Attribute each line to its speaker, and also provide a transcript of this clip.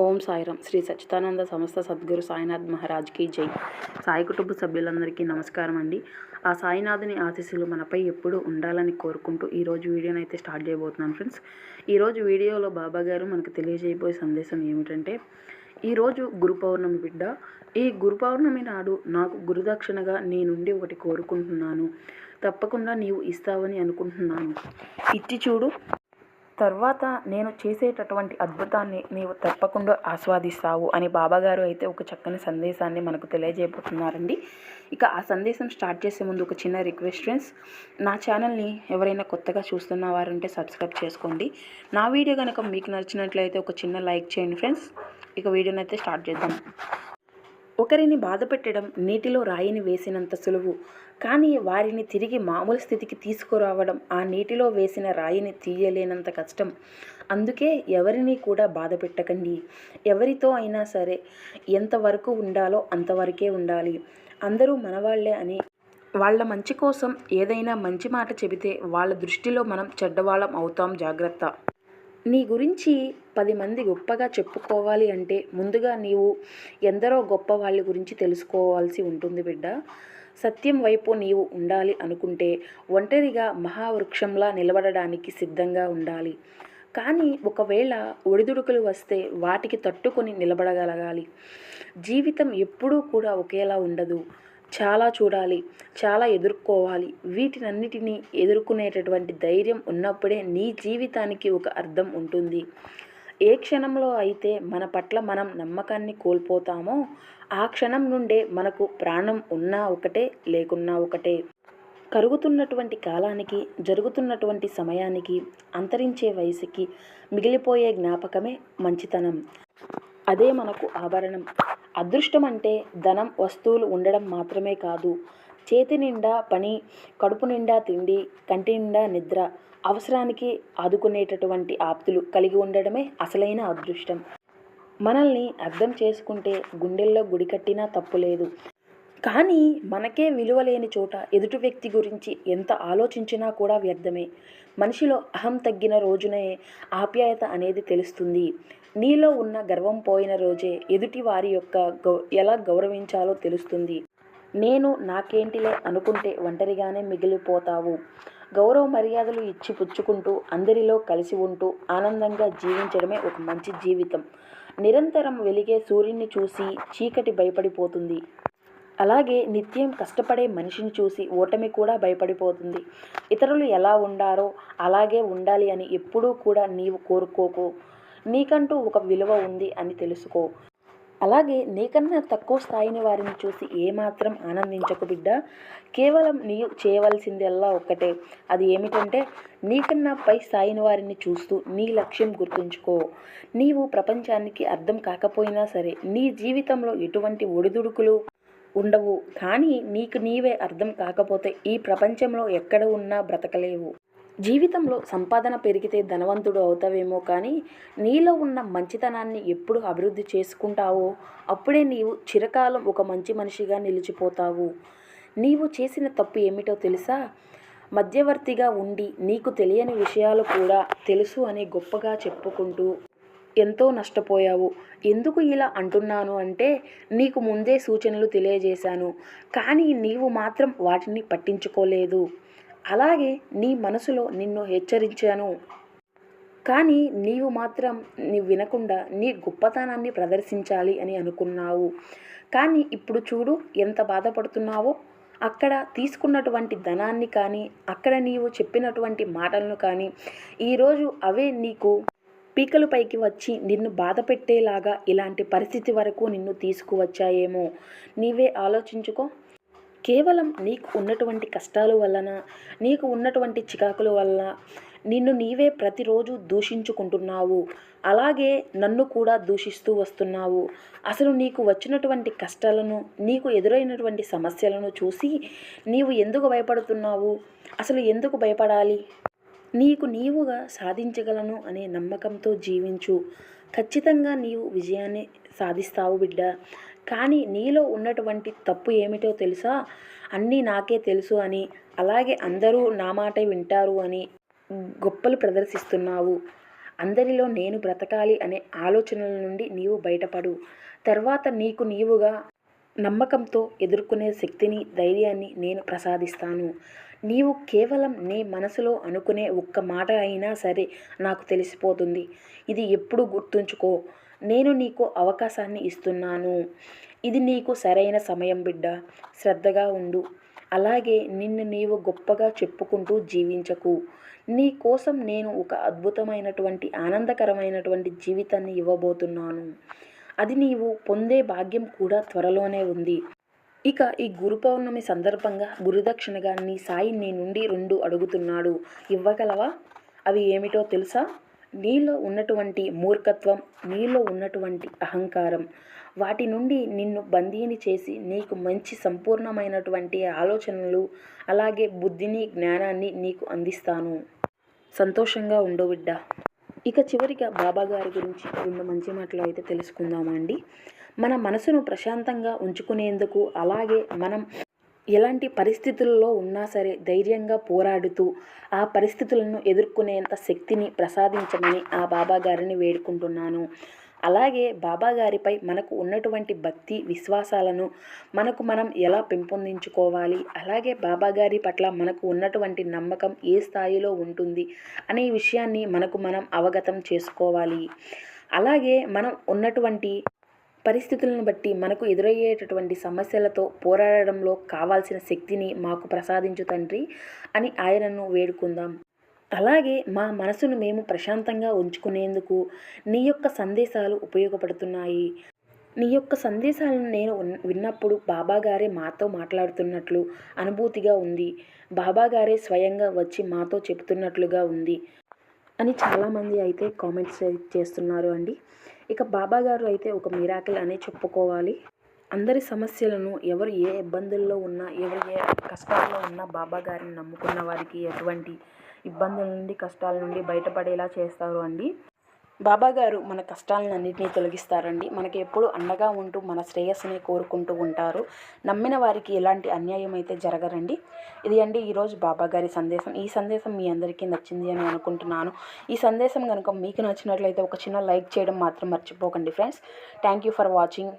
Speaker 1: ఓం సాయిరామ్. శ్రీ సచ్చిదానంద సంస్థ సద్గురు సాయినాథ్ మహారాజ్కి జై. సాయి కుటుంబ సభ్యులందరికీ నమస్కారం అండి. ఆ సాయినాథుని ఆశీస్సులు మనపై ఎప్పుడూ ఉండాలని కోరుకుంటూ ఈరోజు వీడియోని అయితే స్టార్ట్ చేయబోతున్నాను ఫ్రెండ్స్. ఈరోజు వీడియోలో బాబా గారు మనకు తెలియజేయబోయే సందేశం ఏమిటంటే ఈరోజు గురు పౌర్ణమి బిడ్డ. ఈ గురు పౌర్ణమి నాడు నాకు గురుదక్షిణగా నీ నుండి ఒకటి కోరుకుంటున్నాను. తప్పకుండా నీవు ఇస్తావని అనుకుంటున్నాను. ఇచ్చి చూడు. తర్వాత నేను చేసేటటువంటి అద్భుతాన్ని నీవు తప్పకుండా ఆస్వాదిస్తావు అని బాబాగారు అయితే ఒక చక్కని సందేశాన్ని మనకు తెలియజేయబోతున్నారండి. ఇక ఆ సందేశం స్టార్ట్ చేసే ముందు ఒక చిన్న రిక్వెస్ట్ ఫ్రెండ్స్ నా ఛానల్ని ఎవరైనా కొత్తగా చూస్తున్న వారంటే సబ్స్క్రైబ్ చేసుకోండి. నా వీడియో కనుక మీకు నచ్చినట్లయితే ఒక చిన్న లైక్ చేయండి ఫ్రెండ్స్. ఇక వీడియోని అయితే స్టార్ట్ చేద్దాం. ఒకరిని బాధపెట్టడం నీటిలో రాయిని వేసినంత సులువు. కానీ వారిని తిరిగి మామూలు స్థితికి తీసుకురావడం ఆ నీటిలో వేసిన రాయిని తీయలేనంత కష్టం. అందుకే ఎవరిని కూడా బాధ పెట్టకండి. ఎవరితో అయినా సరే ఎంతవరకు ఉండాలో అంతవరకే ఉండాలి. అందరూ మనవాళ్ళే అని వాళ్ళ మంచి కోసం ఏదైనా మంచి మాట చెబితే వాళ్ళ దృష్టిలో మనం చెడ్డవాళ్ళం అవుతాం జాగ్రత్త. నీ గురించి పది మంది గొప్పగా చెప్పుకోవాలి అంటే ముందుగా నీవు ఎందరో గొప్ప వాళ్ళ గురించి తెలుసుకోవాల్సి ఉంటుంది బిడ్డ. సత్యం వైపు నీవు ఉండాలి అనుకుంటే ఒంటరిగా మహావృక్షంలా నిలబడడానికి సిద్ధంగా ఉండాలి. కానీ ఒకవేళ ఒడిదుడుకులు వస్తే వాటికి తట్టుకొని నిలబడగలగాలి. జీవితం ఎప్పుడూ కూడా ఒకేలా ఉండదు. చాలా చూడాలి చాలా ఎదుర్కోవాలి. వీటినన్నిటినీ ఎదుర్కొనేటటువంటి ధైర్యం ఉన్నప్పుడే నీ జీవితానికి ఒక అర్థం ఉంటుంది. ఏ క్షణంలో అయితే మన పట్ల మనం నమ్మకాన్ని కోల్పోతామో ఆ క్షణం నుండే మనకు ప్రాణం ఉన్నా ఒకటే లేకున్నా ఒకటే. కరుగుతున్నటువంటి కాలానికి జరుగుతున్నటువంటి సమయానికి అంతరించే వయసుకి మిగిలిపోయే జ్ఞాపకమే మంచితనం. అదే మనకు ఆభరణం. అదృష్టం అంటే ధనం వస్తువులు ఉండడం మాత్రమే కాదు. చేతి నిండా పని కడుపు నిండా తిండి కంటి నిండా నిద్ర అవసరానికి ఆదుకునేటటువంటి ఆప్తులు కలిగి ఉండడమే అసలైన అదృష్టం. మనల్ని అర్థం చేసుకుంటే గుండెల్లో గుడి కట్టినా తప్పులేదు కానీ మనకే విలువ లేని చోట ఎదుటి వ్యక్తి గురించి ఎంత ఆలోచించినా కూడా వ్యర్థమే. మనిషిలో అహం తగ్గిన రోజునే ఆప్యాయత అనేది తెలుస్తుంది. నీలో ఉన్న గర్వం పోయిన రోజే ఎదుటి వారి యొక్క గౌ ఎలా గౌరవించాలో తెలుస్తుంది. నేను నాకేంటిలే అనుకుంటే ఒంటరిగానే మిగిలిపోతావు. గౌరవ మర్యాదలు ఇచ్చి పుచ్చుకుంటూ అందరిలో కలిసి ఉంటూ ఆనందంగా జీవించడమే ఒక మంచి జీవితం. నిరంతరం వెలిగే సూర్యుని చూసి చీకటి భయపడిపోతుంది. అలాగే నిత్యం కష్టపడే మనిషిని చూసి ఓటమి కూడా భయపడిపోతుంది. ఇతరులు ఎలా ఉండారో అలాగే ఉండాలి అని ఎప్పుడూ కూడా నీవు కోరుకోకు. నీకంటూ ఒక విలువ ఉంది అని తెలుసుకో. అలాగే నీకన్నా తక్కువ స్థాయిని వారిని చూసి ఏమాత్రం ఆనందించకు బిడ్డ. కేవలం నీ చేయవలసిందల్లా ఒక్కటే. అది ఏమిటంటే నీకన్నా పై స్థాయిని వారిని చూస్తూ నీ లక్ష్యం గుర్తుంచుకో. నీవు ప్రపంచానికి అర్థం కాకపోయినా సరే నీ జీవితంలో ఎటువంటి ఒడిదుడుకులు ఉండవు. కానీ నీకు నీవే అర్థం కాకపోతే ఈ ప్రపంచంలో ఎక్కడ ఉన్నా బ్రతకలేవు. జీవితంలో సంపాదన పెరిగితే ధనవంతుడు అవుతావేమో కానీ నీలో ఉన్న మంచితనాన్ని ఎప్పుడు అభివృద్ధి చేసుకుంటావో అప్పుడే నీవు చిరకాలం ఒక మంచి మనిషిగా నిలిచిపోతావు. నీవు చేసిన తప్పు ఏమిటో తెలుసా? మధ్యవర్తిగా ఉండి నీకు తెలియని విషయాలు కూడా తెలుసు అని గొప్పగా చెప్పుకుంటూ ఎంతో నష్టపోయావు. ఎందుకు ఇలా అంటున్నాను అంటే నీకు ముందే సూచనలు తెలియజేశాను. కానీ నీవు మాత్రం వాటిని పట్టించుకోలేదు. అలాగే నీ మనసులో నిన్ను హెచ్చరించాను. కానీ నీవు మాత్రం నీవు వినకుండా నీ గొప్పతనాన్ని ప్రదర్శించాలి అని అనుకున్నావు. కానీ ఇప్పుడు చూడు ఎంత బాధపడుతున్నావో. అక్కడ తీసుకున్నటువంటి ధనాన్ని కానీ అక్కడ నీవు చెప్పినటువంటి మాటలను కానీ ఈరోజు అవే నీకు పీకలు పైకి వచ్చి నిన్ను బాధ పెట్టేలాగా ఇలాంటి పరిస్థితి వరకు నిన్ను తీసుకువచ్చాయేమో. నీవే ఆలోచించుకో. కేవలం నీకు ఉన్నటువంటి కష్టాల వలన నీకు ఉన్నటువంటి చికాకుల వలన నిన్ను నీవే ప్రతిరోజు దూషించుకుంటున్నావు. అలాగే నన్ను కూడా దూషిస్తూ వస్తున్నావు. అసలు నీకు వచ్చినటువంటి కష్టాలను నీకు ఎదురైనటువంటి సమస్యలను చూసి నీవు ఎందుకు భయపడుతున్నావు? అసలు ఎందుకు భయపడాలి? నీకు నీవుగా సాధించగలను అనే నమ్మకంతో జీవించు. ఖచ్చితంగా నీవు విజయాన్ని సాధిస్తావు బిడ్డ. కానీ నీలో ఉన్నటువంటి తప్పు ఏమిటో తెలుసా? అన్నీ నాకే తెలుసు అని అలాగే అందరూ నా మాటే వింటారు అని గొప్పలు ప్రదర్శిస్తున్నావు. అందరిలో నేను బ్రతకాలి అనే ఆలోచనల నుండి నీవు బయటపడు. తర్వాత నీకు నీవుగా నమ్మకంతో ఎదుర్కొనే శక్తిని ధైర్యాన్ని నేను ప్రసాదిస్తాను. నీవు కేవలం నీ మనసులో అనుకునే ఒక్క మాట అయినా సరే నాకు తెలిసిపోతుంది. ఇది ఎప్పుడు గుర్తుంచుకో. నేను నీకు అవకాశాన్ని ఇస్తున్నాను. ఇది నీకు సరైన సమయం బిడ్డ. శ్రద్ధగా ఉండు. అలాగే నిన్ను నీవు గొప్పగా చెప్పుకుంటూ జీవించకు. నీ కోసం నేను ఒక అద్భుతమైనటువంటి ఆనందకరమైనటువంటి జీవితాన్ని ఇవ్వబోతున్నాను. అది నీవు పొందే భాగ్యం కూడా త్వరలోనే ఉంది. ఇక ఈ గురు పౌర్ణమి సందర్భంగా గురుదక్షిణగా నీ సాయి నీ నుండి రెండు అడుగుతున్నాడు. ఇవ్వగలవా? అవి ఏమిటో తెలుసా? నీలో ఉన్నటువంటి మూర్ఖత్వం నీలో ఉన్నటువంటి అహంకారం. వాటి నుండి నిన్ను బందీని చేసి నీకు మంచి సంపూర్ణమైనటువంటి ఆలోచనలు అలాగే బుద్ధిని జ్ఞానాన్ని నీకు అందిస్తాను. సంతోషంగా ఉండు బిడ్డ. ఇక చివరిగా బాబా గారి గురించి రెండు మంచి మాటలు అయితే తెలుసుకుందామండి మన మనసును ప్రశాంతంగా ఉంచుకునేందుకు అలాగే మనం ఎలాంటి పరిస్థితుల్లో ఉన్నా సరే ధైర్యంగా పోరాడుతూ ఆ పరిస్థితులను ఎదుర్కొనేంత శక్తిని ప్రసాదించమని ఆ బాబా గారిని వేడుకుంటున్నాను. అలాగే బాబా గారిపై మనకు ఉన్నటువంటి భక్తి విశ్వాసాలను మనకు మనం ఎలా పెంపొందించుకోవాలి? అలాగే బాబా గారి పట్ల మనకు ఉన్నటువంటి నమ్మకం ఏ స్థాయిలో ఉంటుంది అనే విషయాన్ని మనకు మనం అవగతం చేసుకోవాలి. అలాగే మనం ఉన్నటువంటి పరిస్థితులను బట్టి మనకు ఎదురయ్యేటటువంటి సమస్యలతో పోరాడడంలో కావాల్సిన శక్తిని మాకు ప్రసాదించు తండ్రి అని ఆయనను వేడుకుందాం. అలాగే మా మనసును మేము ప్రశాంతంగా ఉంచుకునేందుకు నీ యొక్క సందేశాలు ఉపయోగపడుతున్నాయి. నీ యొక్క సందేశాలను నేను విన్నప్పుడు బాబాగారే మాతో మాట్లాడుతున్నట్లు అనుభూతిగా ఉంది. బాబాగారే స్వయంగా వచ్చి మాతో చెబుతున్నట్లుగా ఉంది. అని చాలామంది అయితే కామెంట్స్ చేస్తున్నారు అండి. ఇక బాబాగారు అయితే ఒక మిరాకిల్ అనే చెప్పుకోవాలి. అందరి సమస్యలను ఎవరు ఏ ఇబ్బందుల్లో ఉన్నా ఎవరు ఏ కష్టాల్లో ఉన్నా బాబా గారిని నమ్ముకున్న వారికి ఎటువంటి ఇబ్బందుల నుండి కష్టాల నుండి బయటపడేలా చేస్తారు అండి. బాబాగారు మన కష్టాలన్నింటినీ తొలగిస్తారండి. మనకి ఎప్పుడు అండగా ఉంటూ మన శ్రేయస్సుని కోరుకుంటూ ఉంటారు. నమ్మిన వారికి ఎలాంటి అన్యాయం అయితే జరగరండి. ఇది అండి ఈరోజు బాబాగారి సందేశం. ఈ సందేశం మీ అందరికీ నచ్చింది అని అనుకుంటున్నాను. ఈ సందేశం కనుక మీకు నచ్చినట్లయితే ఒక చిన్న లైక్ చేయడం మాత్రం మర్చిపోకండి friends. Thank you for watching.